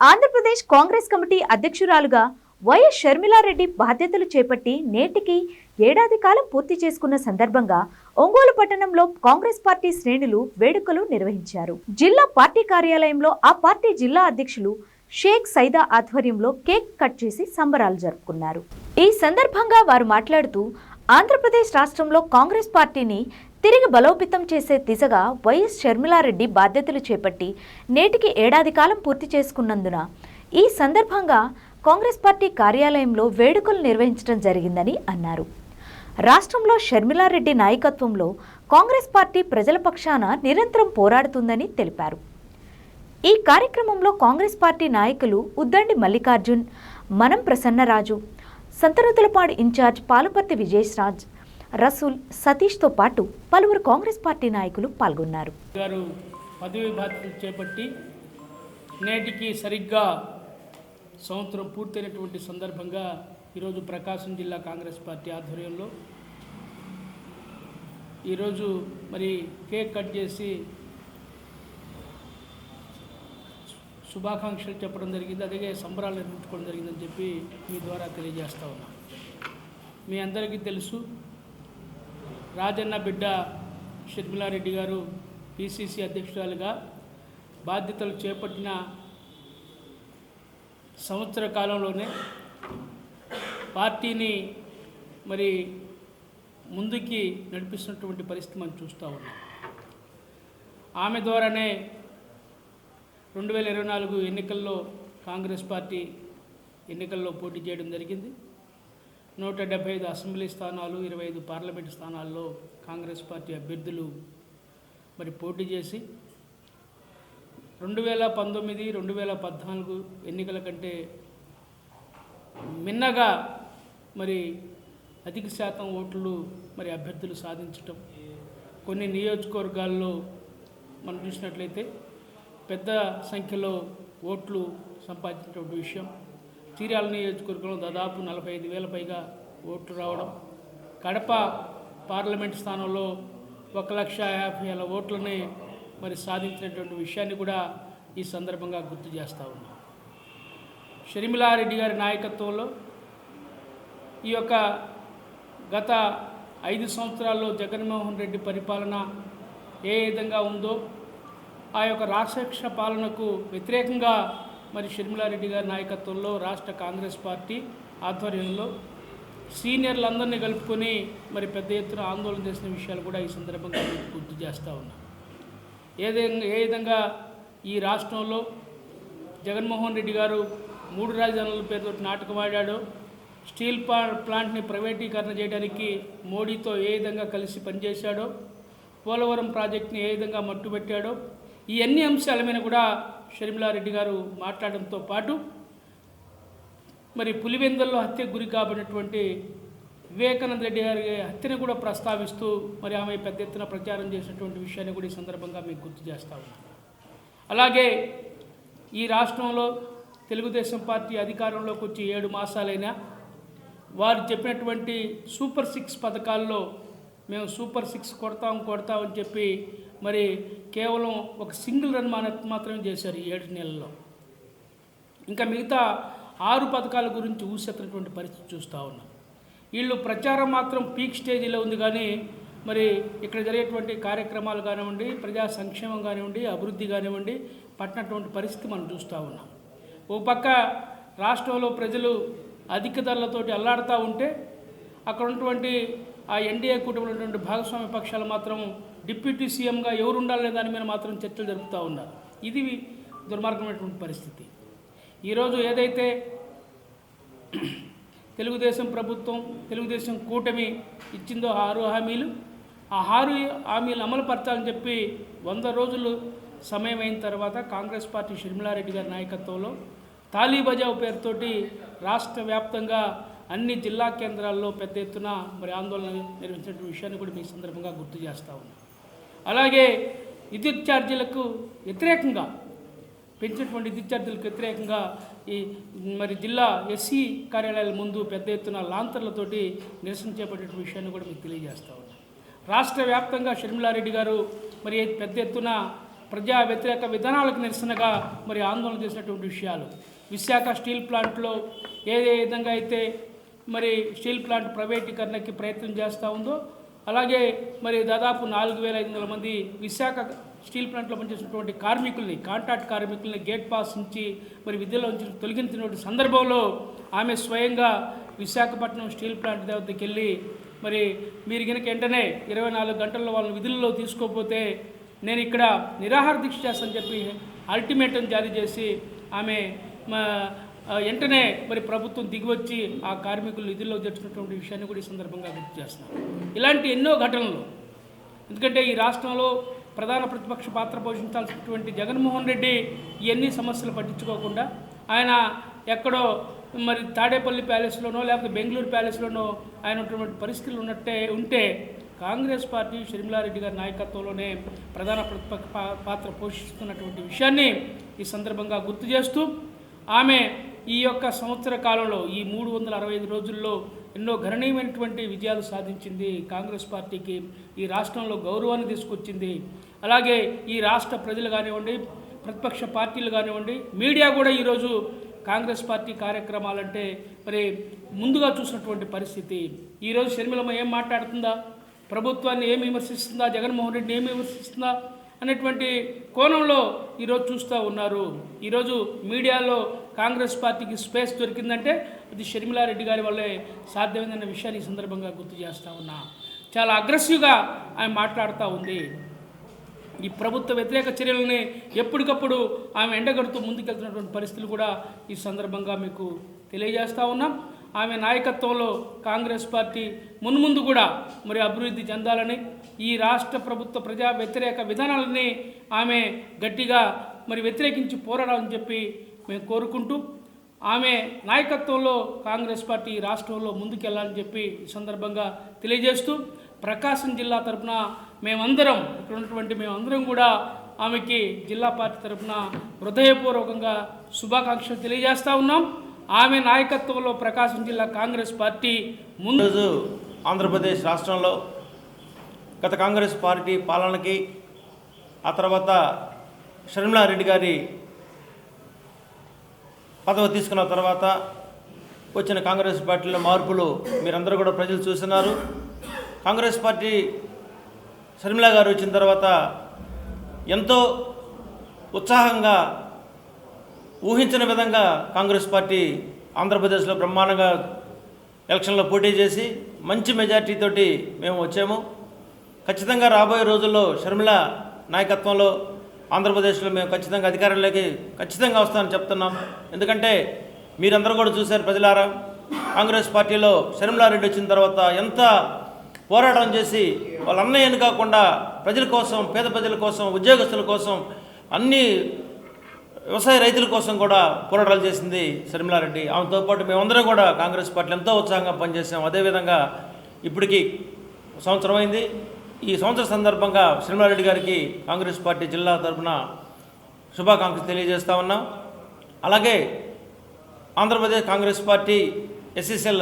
Andhra Pradesh Congress committee అధ్యక్షురాలుగా YS Sharmila Reddy బాధ్యతలు చేపట్టి నేటికి ఏడాది కాలం పూర్తి చేసుకున్న సందర్భంగా ఒంగోలు పట్టణంలో కాంగ్రెస్ పార్టీ శ్రేణులు వేడుకలు నిర్వహించారు. జిల్లా పార్టీ కార్యాలయంలో ఆ పార్టీ జిల్లా అధ్యక్షులు షేక్ సైదా ఆధ్వర్యంలో కేక్ కట్ చేసి సంబరాలు జరుపుకున్నారు. ఈ సందర్భంగా వారు మాట్లాడుతూ ఆంధ్రప్రదేశ్ రాష్ట్రంలో కాంగ్రెస్ పార్టీని తిరిగి బలోపేతం చేసే దిశగా వైఎస్ షర్మిలారెడ్డి బాధ్యతలు చేపట్టి నేటికి ఏడాది కాలం పూర్తి చేసుకున్నందున ఈ సందర్భంగా కాంగ్రెస్ పార్టీ కార్యాలయంలో వేడుకలు నిర్వహించడం జరిగిందని అన్నారు. రాష్ట్రంలో షర్మిలారెడ్డి నాయకత్వంలో కాంగ్రెస్ పార్టీ ప్రజల పక్షాన నిరంతరం పోరాడుతుందని తెలిపారు. ఈ కార్యక్రమంలో కాంగ్రెస్ పార్టీ నాయకులు ఉద్దండి మల్లికార్జున్ మనం ప్రసన్నరాజు సంతరుతులపాడు ఇన్ఛార్జ్ పాలుపర్తి విజయశ్రాజ్ రసూల్ సతీష్తో పాటు పలువురు కాంగ్రెస్ పార్టీ నాయకులు పాల్గొన్నారు. గారు పదవి బాధ్యతలు చేపట్టి నేటికి సరిగ్గా సంవత్సరం పూర్తయినటువంటి సందర్భంగా ఈరోజు ప్రకాశం జిల్లా కాంగ్రెస్ పార్టీ ఆధ్వర్యంలో ఈరోజు మరి కేక్ కట్ చేసి శుభాకాంక్షలు చెప్పడం జరిగింది అలాగే సంబరాలు నిర్మించుకోవడం జరిగిందని చెప్పి మీ ద్వారా తెలియజేస్తా ఉన్నాం. మీ అందరికీ తెలుసు రాజన్న బిడ్డ షర్మిలారెడ్డి గారు పిసిసి అధ్యక్షురాలుగా బాధ్యతలు చేపట్టిన సంవత్సర కాలంలోనే పార్టీని మరి ముందుకి నడిపిస్తున్నటువంటి పరిస్థితి మనం చూస్తూ ఉన్నాం. ఆమె ద్వారానే రెండు వేల ఇరవై నాలుగు ఎన్నికల్లో కాంగ్రెస్ పార్టీ ఎన్నికల్లో పోటీ చేయడం జరిగింది. నూట డెబ్బై ఐదు అసెంబ్లీ స్థానాలు ఇరవై ఐదు పార్లమెంట్ స్థానాల్లో కాంగ్రెస్ పార్టీ అభ్యర్థులు మరి పోటీ చేసి రెండు వేల పంతొమ్మిది రెండు వేల పద్నాలుగు ఎన్నికల కంటే మిన్నగా మరి అధిక శాతం ఓట్లు మరి అభ్యర్థులు సాధించటం. కొన్ని నియోజకవర్గాల్లో మనం చూసినట్లయితే పెద్ద సంఖ్యలో ఓట్లు సంపాదించినటువంటి విషయం. చీరాల నియోజకవర్గంలో దాదాపు నలభై ఐదు వేల పైగా ఓట్లు రావడం కడప పార్లమెంట్ స్థానంలో ఒక లక్ష యాభై వేల ఓట్లని మరి సాధించినటువంటి విషయాన్ని కూడా ఈ సందర్భంగా గుర్తు చేస్తూ ఉన్నాం. షర్మిలారెడ్డి గారి నాయకత్వంలో ఈ యొక్క గత ఐదు సంవత్సరాల్లో జగన్మోహన్ రెడ్డి పరిపాలన ఏ విధంగా ఉందో ఆ యొక్క రాక్షస పాలనకు వ్యతిరేకంగా మరి షర్మిలారెడ్డి గారి నాయకత్వంలో రాష్ట్ర కాంగ్రెస్ పార్టీ ఆధ్వర్యంలో సీనియర్లందరినీ కలుపుకొని మరి పెద్ద ఎత్తున ఆందోళన చేసిన విషయాలు కూడా ఈ సందర్భంగా గుర్తు చేస్తూ ఉన్నాం. ఏ విధంగా ఏ విధంగా ఈ రాష్ట్రంలో జగన్మోహన్ రెడ్డి గారు మూడు రాజధానుల పేరుతో నాటకం ఆడాడో స్టీల్ ప్లా ప్లాంట్ని ప్రైవేటీకరణ చేయడానికి మోడీతో ఏ విధంగా కలిసి పనిచేశాడో పోలవరం ప్రాజెక్ట్ని ఏ విధంగా మట్టుబెట్టాడో ఈ అన్ని అంశాల మీద కూడా షర్మిలారెడ్డి గారు మాట్లాడడంతో పాటు మరి పులివెందల్లో హత్యకు గురి కాబడినటువంటి వివేకానంద రెడ్డి గారి హత్యను కూడా ప్రస్తావిస్తూ మరి ఆమె పెద్ద ఎత్తున ప్రచారం చేసినటువంటి విషయాన్ని కూడా ఈ సందర్భంగా మీకు గుర్తు చేస్తా ఉన్నాను. అలాగే ఈ రాష్ట్రంలో తెలుగుదేశం పార్టీ అధికారంలోకి వచ్చి ఏడు మాసాలైనా వారు చెప్పినటువంటి సూపర్ సిక్స్ పథకాల్లో మేము సూపర్ సిక్స్ కొడతాం కొడతామని చెప్పి మరి కేవలం ఒక సింగిల్ రన్ మాత్రమే చేశారు ఈ ఏడు నెలల్లో. ఇంకా మిగతా ఆరు పథకాల గురించి ఊసెత్తినటువంటి పరిస్థితి చూస్తూ ఉన్నాం. వీళ్ళు ప్రచారం మాత్రం పీక్ స్టేజీలో ఉంది కానీ మరి ఇక్కడ జరిగేటువంటి కార్యక్రమాలు కానివ్వండి ప్రజా సంక్షేమం కానివ్వండి అభివృద్ధి కానివ్వండి పట్టినటువంటి పరిస్థితి మనం చూస్తూ ఉన్నాం. ఓ పక్క రాష్ట్రంలో ప్రజలు అధిక ధరలతోటి అల్లాడుతూ ఉంటే అక్కడ ఉన్నటువంటి ఆ ఎన్డీఏ కుటుంబంలో ఉన్నటువంటి భాగస్వామ్య పక్షాలు మాత్రం డిప్యూటీ సీఎంగా ఎవరు ఉండాలనే దాని మీద మాత్రం చర్చలు జరుపుతూ ఉన్నారు. ఇది దుర్మార్గమైనటువంటి పరిస్థితి. ఈరోజు ఏదైతే తెలుగుదేశం ప్రభుత్వం తెలుగుదేశం కూటమి ఇచ్చిందో ఆరు హామీలు ఆ ఆరు హామీలు అమలు పరచాలని చెప్పి వంద రోజులు సమయం అయిన తర్వాత కాంగ్రెస్ పార్టీ షర్మిలారెడ్డి గారి నాయకత్వంలో తాలీ బజావ్ పేరుతోటి రాష్ట్ర వ్యాప్తంగా అన్ని జిల్లా కేంద్రాల్లో పెద్ద ఎత్తున మరి ఆందోళన నిర్వహించిన విషయాన్ని కూడా మీ సందర్భంగా గుర్తు చేస్తా ఉన్నాను అలాగే విద్యుత్ ఛార్జీలకు వ్యతిరేకంగా పెంచినటువంటి విద్యుత్ ఛార్జీలకు వ్యతిరేకంగా ఈ మరి జిల్లా ఎస్సీ కార్యాలయాల ముందు పెద్ద ఎత్తున లాంతర్లతోటి నిరసన చేపట్టే విషయాన్ని కూడా మీకు తెలియజేస్తా ఉన్నాం. రాష్ట్ర వ్యాప్తంగా షర్మిలారెడ్డి గారు మరి పెద్ద ఎత్తున ప్రజా వ్యతిరేక విధానాలకు నిరసనగా మరి ఆందోళన చేసినటువంటి విషయాలు. విశాఖ స్టీల్ ప్లాంట్లో ఏదే ఏ విధంగా అయితే మరి స్టీల్ ప్లాంట్ ప్రైవేటీకరణకి ప్రయత్నం చేస్తూ ఉందో అలాగే మరి దాదాపు నాలుగు వేల ఐదు వందల మంది విశాఖ స్టీల్ ప్లాంట్లో పనిచేసినటువంటి కార్మికుల్ని కాంట్రాక్ట్ కార్మికుల్ని గేట్ పాస్ నుంచి మరి విధుల్లో నుంచి తొలగించినటువంటి సందర్భంలో ఆమె స్వయంగా విశాఖపట్నం స్టీల్ ప్లాంట్ దగ్గరికి వెళ్ళి మరి మీరు కనుక వెంటనే ఇరవై నాలుగు గంటల్లో వాళ్ళని విధుల్లో తీసుకోకపోతే నేను ఇక్కడ నిరాహార దీక్ష చేస్తానని చెప్పి అల్టిమేటం జారీ చేసి ఆమె మా వెంటనే మరి ప్రభుత్వం దిగివచ్చి ఆ కార్మికులు విధుల్లో తెచ్చినటువంటి విషయాన్ని కూడా ఈ సందర్భంగా గుర్తు చేస్తున్నాను ఇలాంటి ఎన్నో ఘటనలు ఎందుకంటే ఈ రాష్ట్రంలో ప్రధాన ప్రతిపక్ష పాత్ర పోషించాల్సినటువంటి జగన్మోహన్ రెడ్డి ఇవన్నీ సమస్యలు పట్టించుకోకుండా ఆయన ఎక్కడో మరి తాడేపల్లి ప్యాలెస్లోనో లేకపోతే బెంగళూరు ప్యాలెస్లోనో ఆయన ఉన్నటువంటి పరిస్థితులు ఉన్నట్టే ఉంటే కాంగ్రెస్ పార్టీ షర్మిలారెడ్డి గారి నాయకత్వంలోనే ప్రధాన ప్రతిపక్ష పాత్ర పోషిస్తున్నటువంటి విషయాన్ని ఈ సందర్భంగా గుర్తు చేస్తూ ఆమె ఈ యొక్క సంవత్సర కాలంలో ఈ మూడు వందల అరవై ఐదు రోజుల్లో ఎన్నో గణనీయమైనటువంటి విజయాలు సాధించింది కాంగ్రెస్ పార్టీకి ఈ రాష్ట్రంలో గౌరవాన్ని తీసుకొచ్చింది. అలాగే ఈ రాష్ట్ర ప్రజలు కానివ్వండి ప్రతిపక్ష పార్టీలు కానివ్వండి మీడియా కూడా ఈరోజు కాంగ్రెస్ పార్టీ కార్యక్రమాలంటే మరి ముందుగా చూసినటువంటి పరిస్థితి. ఈరోజు షర్మిలమ్మ ఏం మాట్లాడుతుందా? ప్రభుత్వాన్ని ఏం విమర్శిస్తుందా? జగన్మోహన్ రెడ్డిని ఏం విమర్శిస్తుందా? అనేటువంటి కోణంలో ఈరోజు చూస్తూ ఉన్నారు. ఈరోజు మీడియాలో కాంగ్రెస్ పార్టీకి స్పేస్ దొరికిందంటే అది షర్మిలారెడ్డి గారి వల్లే సాధ్యమైందన్న విషయాన్ని ఈ సందర్భంగా గుర్తు చేస్తూ ఉన్నా. చాలా అగ్రెసివ్గా ఆమె మాట్లాడుతూ ఉంది. ఈ ప్రభుత్వ వ్యతిరేక చర్యలని ఎప్పటికప్పుడు ఆమె ఎండగడుతూ ముందుకెళ్తున్నటువంటి పరిస్థితులు కూడా ఈ సందర్భంగా మీకు తెలియజేస్తూ ఉన్నాం. ఆమె నాయకత్వంలో కాంగ్రెస్ పార్టీ మున్ముందు కూడా మరి అభివృద్ధి చెందాలని ఈ రాష్ట్ర ప్రభుత్వ ప్రజా వ్యతిరేక విధానాలని ఆమె గట్టిగా మరి వ్యతిరేకించి పోరాడాలని చెప్పి మేము కోరుకుంటూ ఆమె నాయకత్వంలో కాంగ్రెస్ పార్టీ రాష్ట్రంలో ముందుకెళ్ళాలని చెప్పి ఈ సందర్భంగా తెలియజేస్తూ ప్రకాశం జిల్లా తరపున మేమందరం ఇక్కడ ఉన్నటువంటి మేమందరం కూడా ఆమెకి జిల్లా పార్టీ తరపున హృదయపూర్వకంగా శుభాకాంక్షలు తెలియజేస్తూ ఉన్నాం. ఆమె నాయకత్వంలో ప్రకాశం జిల్లా కాంగ్రెస్ పార్టీ ముందు ఆంధ్రప్రదేశ్ రాష్ట్రంలో గత కాంగ్రెస్ పార్టీ పాలనకి ఆ తర్వాత షర్మిలారెడ్డి గారి పదవి తీసుకున్న తర్వాత వచ్చిన కాంగ్రెస్ పార్టీలో మార్పులు మీరందరూ కూడా ప్రజలు చూస్తున్నారు కాంగ్రెస్ పార్టీ షర్మిల గారు వచ్చిన తర్వాత ఎంతో ఉత్సాహంగా ఊహించిన విధంగా కాంగ్రెస్ పార్టీ ఆంధ్రప్రదేశ్లో బ్రహ్మాండంగా ఎలక్షన్లో పోటీ చేసి మంచి మెజార్టీతోటి మేము వచ్చాము. ఖచ్చితంగా రాబోయే రోజుల్లో షర్మిల నాయకత్వంలో ఆంధ్రప్రదేశ్లో మేము ఖచ్చితంగా అధికారంలోకి ఖచ్చితంగా వస్తామని చెప్తున్నాం. ఎందుకంటే మీరందరూ కూడా చూశారు ప్రజలారా కాంగ్రెస్ పార్టీలో శర్మిలారెడ్డి వచ్చిన తర్వాత ఎంత పోరాటం చేసి వాళ్ళ అన్నయ్యని కాకుండా ప్రజల కోసం పేద ప్రజల కోసం ఉద్యోగస్తుల కోసం అన్ని వ్యవసాయ రైతుల కోసం కూడా పోరాటాలు చేసింది శర్మిలారెడ్డి. ఆమెతో పాటు మేమందరం కూడా కాంగ్రెస్ పార్టీలో ఎంతో ఉత్సాహంగా పనిచేసాం అదేవిధంగా ఇప్పటికి సంవత్సరం అయింది. ఈ సంవత్సర సందర్భంగా శ్రీమలారెడ్డి గారికి కాంగ్రెస్ పార్టీ జిల్లా తరఫున శుభాకాంక్షలు తెలియజేస్తా ఉన్నాం. అలాగే ఆంధ్రప్రదేశ్ కాంగ్రెస్ పార్టీ ఎస్ఎస్ఎల్